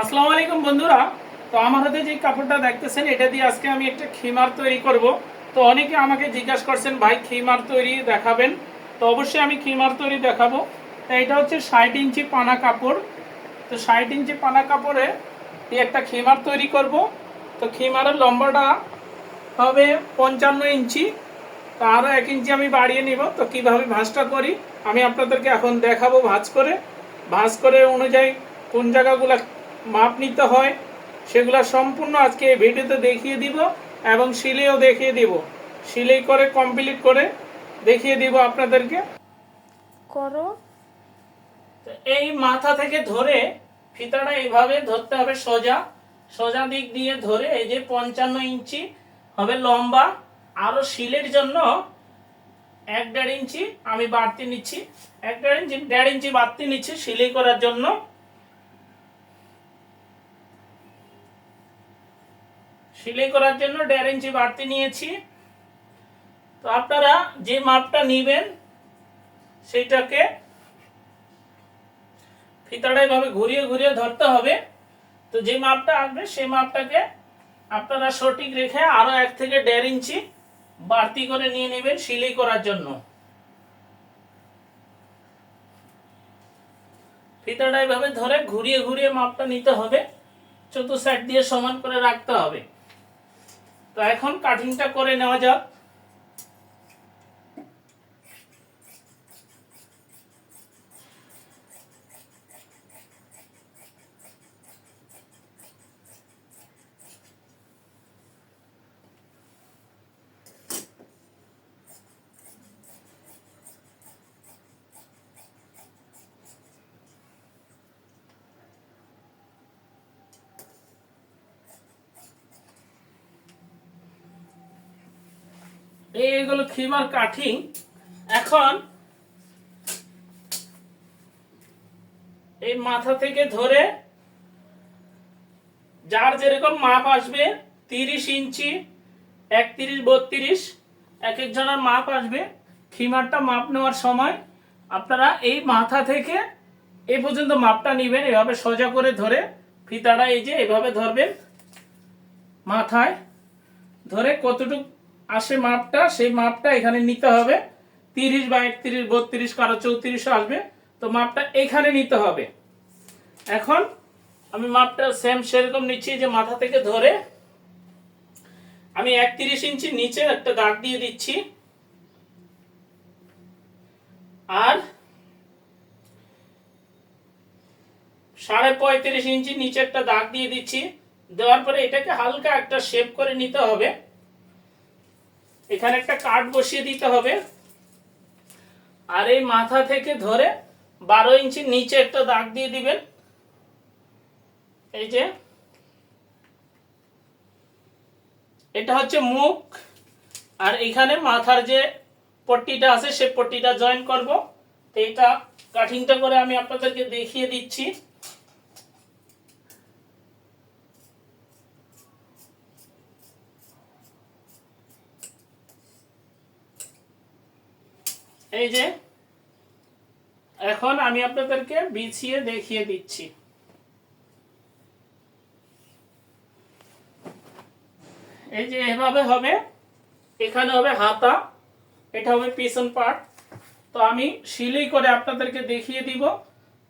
আসসালামু আলাইকুম বন্ধুরা। তো আমার হাতে যে কাপড়টা দেখতেছেন, এটা দিয়ে আজকে আমি একটা খিমার তৈরি করব। তো অনেকে আমাকে জিজ্ঞাসা করছেন, ভাই, খিমার তৈরি দেখাবেন? তো অবশ্যই আমি খিমার তৈরি দেখাবো। তো এটা হচ্ছে ষাট ইঞ্চি পানা কাপড়। তো ষাট ইঞ্চি পানা কাপড়ে দিয়ে একটা খিমার তৈরি করব। তো খিমারের লম্বাটা হবে পঞ্চান্ন ইঞ্চি। তো আরও এক ইঞ্চি আমি বাড়িয়ে নিব। তো কীভাবে ভাঁজটা করি, আমি আপনাদেরকে এখন দেখাবো ভাঁজ করে। ভাঁজ করে অনুযায়ী কোন জায়গাগুলো মাপ নিতে হয় সেগুলো সম্পূর্ণ আজকে এই ভিডিওতে দেখিয়ে দিব এবং সিলেও দেখিয়ে দিব। সিলেই করে কমপ্লিট করে দেখিয়ে দিব আপনাদেরকে। করো। তো এই মাথা থেকে ধরে ফিতাটা এইভাবে ধরতে হবে সোজা। সোজা দিক দিয়ে ধরে এই যে পঞ্চান্ন ইঞ্চি হবে লম্বা। আরও শিলের জন্য এক দেড় ইঞ্চি আমি বাড়তি নিচ্ছি। এক দেড় ইঞ্চি দেড় ইঞ্চি বাড়তি নিচ্ছি সিলাই করার জন্য। সিলাই করার জন্য দেড় ইঞ্চি বাড়তি নিয়েছি। তো আপনারা যে মাপটা নিবেন, সেইটাকে ফিতাটা এভাবে ঘুরিয়ে ঘুরিয়ে ধরতে হবে। তো যে মাপটা আসবে সেই মাপটাকে আপনারা সঠিক রেখে আরও এক থেকে দেড় ইঞ্চি বাড়তি করে নিয়ে নেবেন সিলাই করার জন্য। ফিতাটা এভাবে ধরে ঘুরিয়ে ঘুরিয়ে মাপটা নিতে হবে। চতুর্থ সাইড দিয়ে সমান করে রাখতে হবে। তো এখন কাটিংটা করে নেওয়া যাক। এইগুলো খিমার কাঠিং। এখন এই মাথা থেকে ধরে যার যেরকম মাপ আসবে, তিরিশ ইঞ্চি, একত্রিশ, বত্রিশ এক একজনের মাপ আসবে। খিমারটা মাপ নেওয়ার সময় আপনারা এই মাথা থেকে এই পর্যন্ত মাপটা নেবেন, এভাবে সোজা করে ধরে ফিতাটা এই যে এভাবে ধরবেন মাথায়। ধরে কতটুকু আসে মাপটা, সেই মাপটা এখানে নিতে হবে। তিরিশ বা একত্রিশ, বত্রিশ কারও চৌত্রিশ আসবে। তো মাপটা এখানে নিতে হবে। এখন আমি মাপটা সেম সেরকম নিচ্ছি যে মাথা থেকে ধরে আমি একত্রিশ ইঞ্চি নিচে একটা দাগ দিয়ে দিচ্ছি। আর সাড়ে পঁয়ত্রিশ ইঞ্চি নিচে একটা দাগ দিয়ে দিচ্ছি। দেওয়ার পরে এটাকে হালকা একটা শেপ করে নিতে হবে। এখানে একটা কাঠ বসিয়ে দিতে হবে। আর এই মাথা থেকে ধরে বারো ইঞ্চি নিচে একটা দাগ দিয়ে দিবেন। এই যে। এটা হচ্ছে মুখ। আর এখানে মাথার যে পট্টিটা আছে, সে পট্টিটা জয়েন করব। এটা কাটিংটা করে আমি আপনাদেরকে দেখিয়ে দিচ্ছি। এই যে, এখন আমি আপনাদেরকে বিছিয়ে দেখিয়ে দিচ্ছি। এই যে এভাবে হবে, এখানে হবে হাতা, এটা হবে পিছন পার্ট। তো আমি সিলাই করে আপনাদেরকে দেখিয়ে দিব।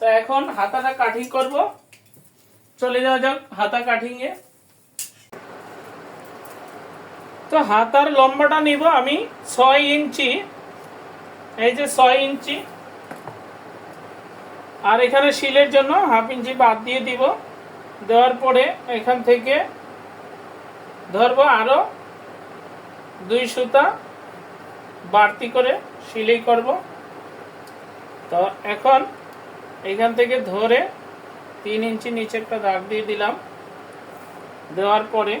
তো এখন হাতাটা কাটিং করব। চলে যাওয়া যাক হাতা কাটিং এ। তো হাতার লম্বাটা নিব আমি ছয় ইঞ্চি। এই যে ছয় ইঞ্চি। আর এখানে শিলের জন্য হাফ ইঞ্চি বাদ দিয়ে দিব। দেওয়ার পরে এখান থেকে ধরবো আরও দুই সুতা বাড়তি করে সিলাই করব। তো এখন এখান থেকে ধরে তিন ইঞ্চি নিচে একটা দাগ দিয়ে দিলাম। দেওয়ার পরে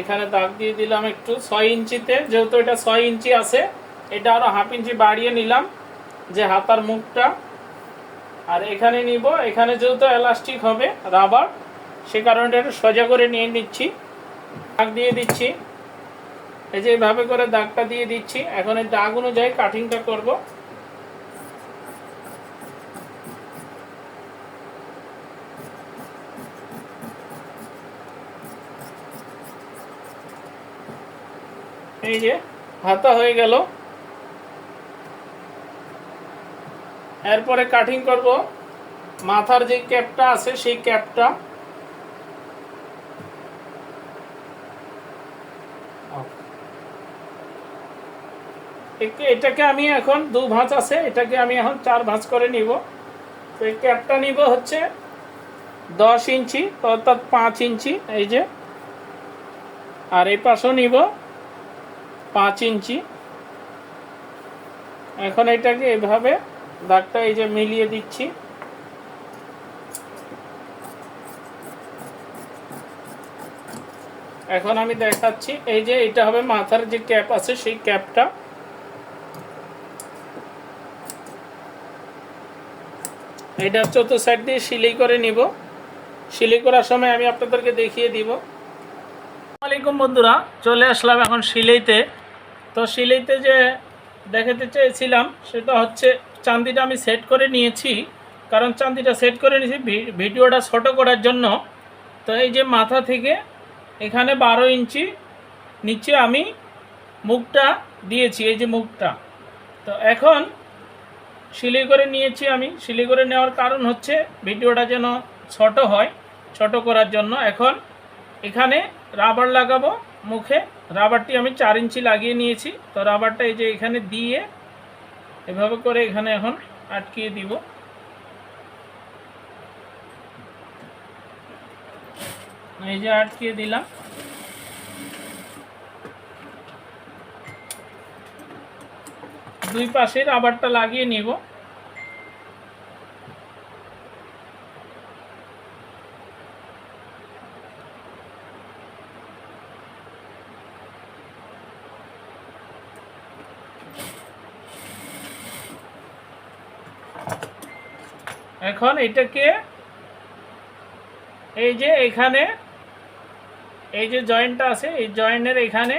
এখানে দাগ দিয়ে দিলাম একটু ছয় ইঞ্চিতে, যেহেতু এটা ছয় ইঞ্চি আছে, এটা আরও হাফ ইঞ্চি বাড়িয়ে নিলাম যে হাতার মুখটা। আর এখানে নিব, এখানে যেহেতু এলাস্টিক হবে রাবার সে কারণে এটা সোজা করে নিয়ে নিচ্ছি। দাগ দিয়ে দিচ্ছি। এই যে এইভাবে করে দাগটা দিয়ে দিচ্ছি। এখন এই দাগ অনুযায়ী কাটিংটা করব। এই যে, হাতা হয়ে গেল। এরপরে কাটিং করব। মাথার যে ক্যাপটা আছে, সেই ক্যাপটা। এটাকে আমি এখন দু ভাঁজ আছে, এটাকে আমি এখন চার ভাঁজ করে নিব। তো এই ক্যাপটা নিব হচ্ছে দশ ইঞ্চি, অর্থাৎ পাঁচ ইঞ্চি, এই যে। আর এই পাশেও নিব পাঁচ ইঞ্চি। এখন এটাকে এভাবে দাগটা এই যে মিলিয়ে দিচ্ছি। এখন আমি দেখাচ্ছি, এই যে এটা হবে মাথার যে ক্যাপ আছে, সেই ক্যাপটা। এটা চতুর্থ সাইড দিয়ে সিলাই করে নিব। সিলাই করার সময় আমি আপনাদেরকে দেখিয়ে দিব। আসসালামাইকুম বন্ধুরা, চলে আসলাম এখন সিলাইতে। তো সিলাইতে যে দেখাতে চেয়েছিলাম, সেটা হচ্ছে চান্দিটা আমি সেট করে নিয়েছি। কারণ চান্দিটা সেট করে নিয়েছি ভিডিওটা ছোট করার জন্য। তো এই যে মাথা থেকে এখানে বারো ইঞ্চি, নিচে আমি মুখটা দিয়েছি, এই যে মুখটা। তো এখন সিলাই করে নিয়েছি আমি। সিলাই করে নেওয়ার কারণ হচ্ছে ভিডিওটা যেন ছোট হয়, ছোট করার জন্য। এখন এখানে রাবার লাগাবো মুখে। রাবারটি আমি চার ইঞ্চি লাগিয়ে নিয়েছি। তো রাবারটা এই যে এখানে দিয়ে এভাবে করে এখানে এখন আটকিয়ে দিব। এই যে আটকিয়ে দিলাম। দুই পাশে রাবারটা লাগিয়ে নিব। এখন এটাকে এই যে এখানে, এই যে জয়েন্টটা আছে, এই জয়েন্টের এখানে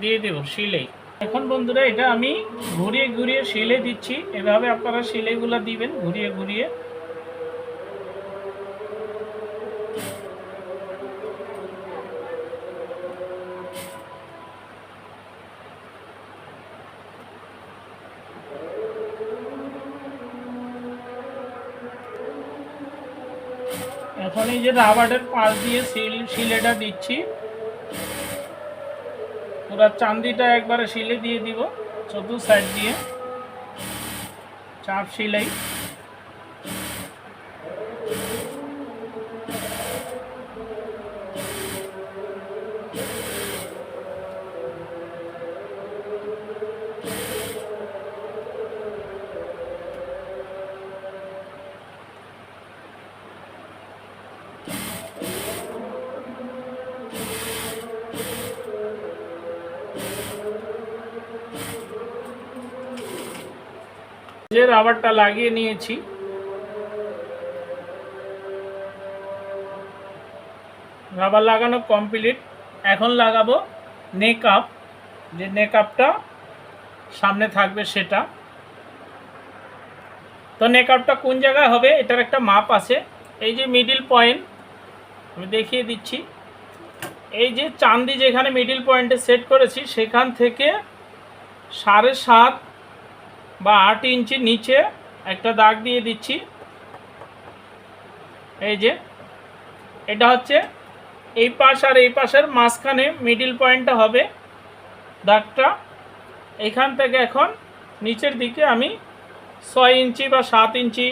দিয়ে দেব সিলাই এখন বন্ধুরা, এটা আমি ঘুরিয়ে ঘুরিয়ে শিলে দিচ্ছি। এভাবে আপনারা সিলাইগুলো দিবেন, ঘুরিয়ে ঘুরিয়ে। এখন এই যে রাবারের পাশ দিয়ে সিল শিলেটা দিচ্ছি। পুরো চান্দিটা একবারে শিলে দিয়ে দিব, চতুর্থ সাইড দিয়ে। চাপ সিলাই। যে রাবারটা লাগিয়ে নিয়েছি। রাবার লাগানো কমপ্লিট এখন লাগাবো নেকআপ যে নেকআপটা সামনে থাকবে সেটা। তো নেকআপটা কোন জায়গায় হবে এটার একটা মাপ আছে। এই যে মিডিল পয়েন্ট আমি দেখিয়ে দিচ্ছি। এই যে চান্দি যেখানে মিডিল পয়েন্টে সেট করেছি, সেখান থেকে সাড়ে সাত বা আট ইঞ্চি নিচে একটা দাগ দিয়ে দিচ্ছি। এই যে, এটা হচ্ছে এই পাশ আর এই পাশের মাঝখানে মিডিল পয়েন্টটা হবে দাগটা। এখান থেকে এখন নিচের দিকে আমি ছয় ইঞ্চি বা সাত ইঞ্চি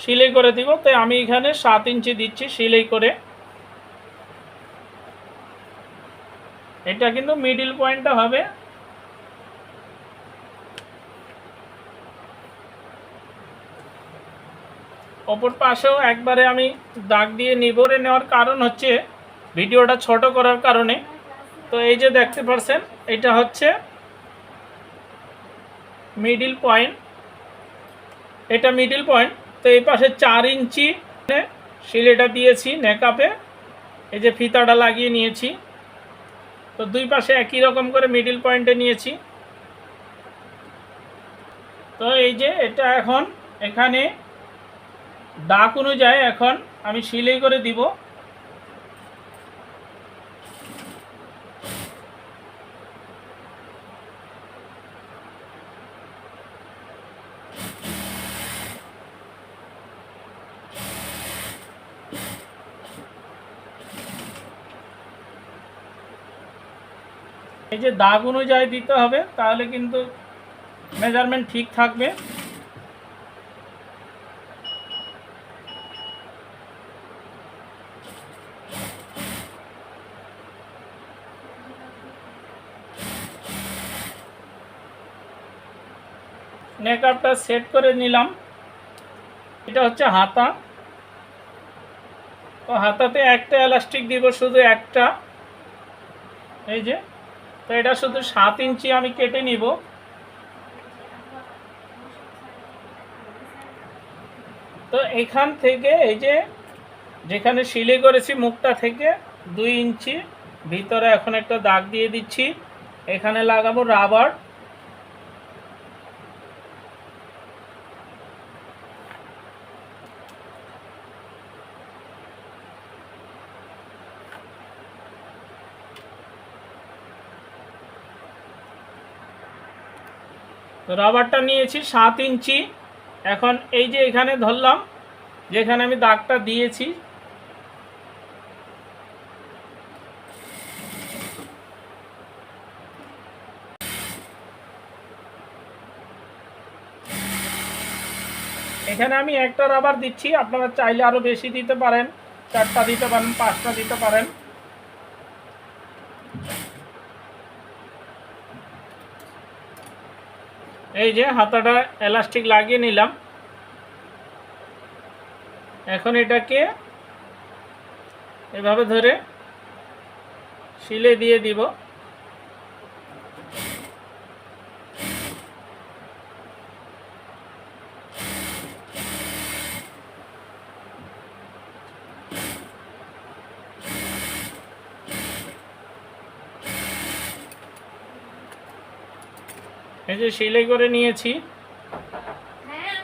সিলাই করে দিব। তাই আমি এখানে সাত ইঞ্চি দিচ্ছি সিলাই করে। এটা কিন্তু মিডিল পয়েন্টটা হবে। অপর পাশেও একবারে আমি দাগ দিয়ে নিবরে নেওয়ার কারণ হচ্ছে ভিডিওটা ছোট করার কারণে। তো এই যে দেখতে পাচ্ছেন এটা হচ্ছে মিডিল পয়েন্ট এটা মিডিল পয়েন্ট তো এই পাশে চার ইঞ্চি সিলেটা দিয়েছি নেকাপে এই যে ফিতাটা লাগিয়ে নিয়েছি। তো দুই পাশে একই রকম করে মিডিল পয়েন্টে নিয়েছি। তো এই যে এটা এখন এখানে দাগ অনুযায়ী এখন আমি সিলাই করে দিব। এই যে দাগ অনুযায়ী দিতে হবে, তাহলে কিন্তু মেজারমেন্ট ঠিক থাকবে। মেকআপটা সেট করে নিলাম। এটা হচ্ছে হাতা। তো হাতাতে একটা এলাস্টিক দিব শুধু একটা। এই যে, তো এটা শুধু সাত ইঞ্চি আমি কেটে নিব। তো এখান থেকে এই যে, যেখানে সিলে করেছি মুখটা থেকে, দুই ইঞ্চি, ভিতরে এখন একটা দাগ দিয়ে দিচ্ছি। এখানে লাগাবো রাবার তো রাবারটা নিয়েছি সাত ইঞ্চি। এখন এই যে এখানে ধরলাম, যেখানে আমি দাগটা দিয়েছি। এখানে আমি একটা রাবার দিচ্ছি, আপনারা চাইলে আরও বেশি দিতে পারেন, চারটা দিতে পারেন, পাঁচটা দিতে পারেন। এই যে হাতাটা এলাস্টিক লাগিয়ে নিলাম। এখন এটাকে এভাবে ধরে শিলে দিয়ে দিব। এই যে সিলাই করে নিয়েছি। হ্যাঁ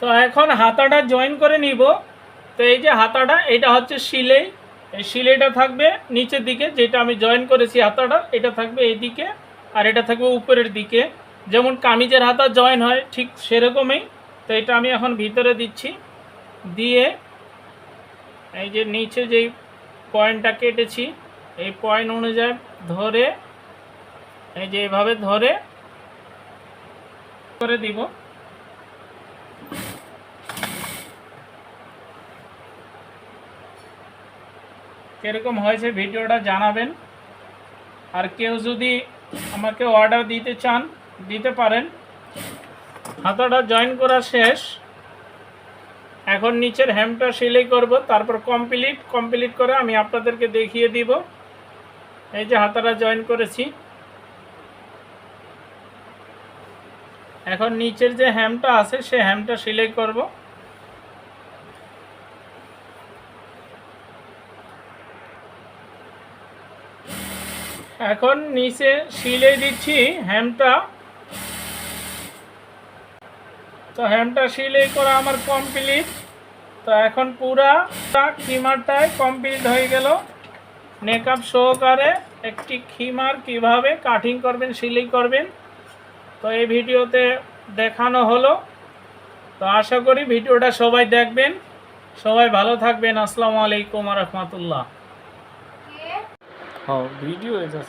তো এখন হাতাটা জয়েন করে নিব। তো এই যে হাতাটা এটা হচ্ছে সিলাই। এই সিলাইটা থাকবে নিচের দিকে যেটা আমি জয়েন করেছি হাতাটা এটা থাকবে এই দিকে আর এটা থাকবে উপরের দিকে। যেমন কামিজের হাতা জয়েন হয় ঠিক সেরকমই। তো এটা আমি এখন ভিতরে দিচ্ছি। দিয়ে এই যে নিচে যেই পয়েন্টটা কেটেছি, এই পয়েন্ট অনুযায়ী ধরে, এই যে এভাবে ধরে করে দিব। কীরকম হয়েছে ভিডিওটা জানাবেন। আর কেউ যদি আমাকে অর্ডার দিতে চান, দিতে পারেন। হাতাটা জয়েন করা শেষ। এখন নিচের হ্যামটা সেলাই করব, তারপর কমপ্লিট কমপ্লিট করে আমি আপনাদেরকে দেখিয়ে দিব। এই যে হাতাটা জয়েন করেছি। এখন নিচের যে হ্যামটা আছে, সে হ্যামটা সেলাই করব। এখন নিচে সিলে দিচ্ছি হ্যামটা তো হ্যামটা সিলাই করা আমার কমপ্লিট। তো এখন পুরা খিমারটাই কমপ্লিট হয়ে গেল। মেকআপ সহকারে একটি খিমার কীভাবে কাটিং করবেন সিলাই করবেন তো এই ভিডিওতে দেখানো হলো। তো আশা করি ভিডিওটা সবাই দেখবেন। সবাই ভালো থাকবেন। আসসালামু আলাইকুম রহমতুল্লাহ। ভিডিও এসে